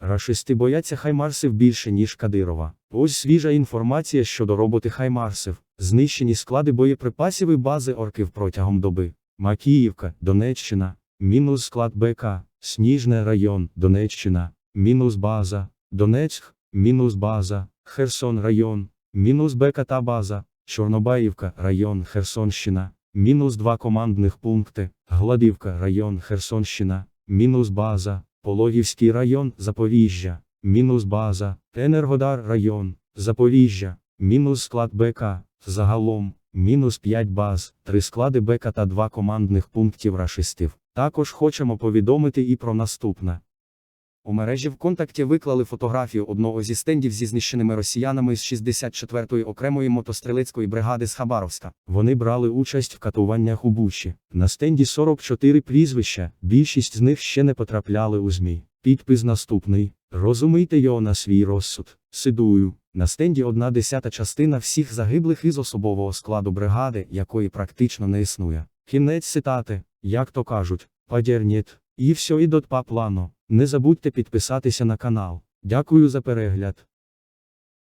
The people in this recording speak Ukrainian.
Рашисти бояться хаймарсів більше, ніж Кадирова. Ось свіжа інформація щодо роботи хаймарсів. Знищені склади боєприпасів і бази орків протягом доби. Макіївка, Донеччина, мінус склад БК, Сніжне район, Донеччина, мінус база, Донецьк, мінус база, Херсон район, мінус БК та база, Чорнобаївка, район Херсонщина, мінус два командних пункти, Гладівка, район Херсонщина, мінус база, Пологівський район, Запоріжжя, мінус база, Енергодар район, Запоріжжя, мінус склад БК, загалом, мінус 5 баз, 3 склади БК та 2 командних пунктів рашистів. Також хочемо повідомити і про наступне. У мережі ВКонтакті виклали фотографію одного зі стендів зі знищеними росіянами з 64-ї окремої мотострілецької бригади з Хабаровська. Вони брали участь в катуваннях у Бучі. На стенді 44 прізвища, більшість з них ще не потрапляли у ЗМІ. Підпис наступний. Розумійте його на свій розсуд. Сидую. На стенді одна десята частина всіх загиблих із особового складу бригади, якої практично не існує. Кінець цитати, як то кажуть, падєрніт. І все ідуть по плану. Не забудьте підписатися на канал. Дякую за перегляд.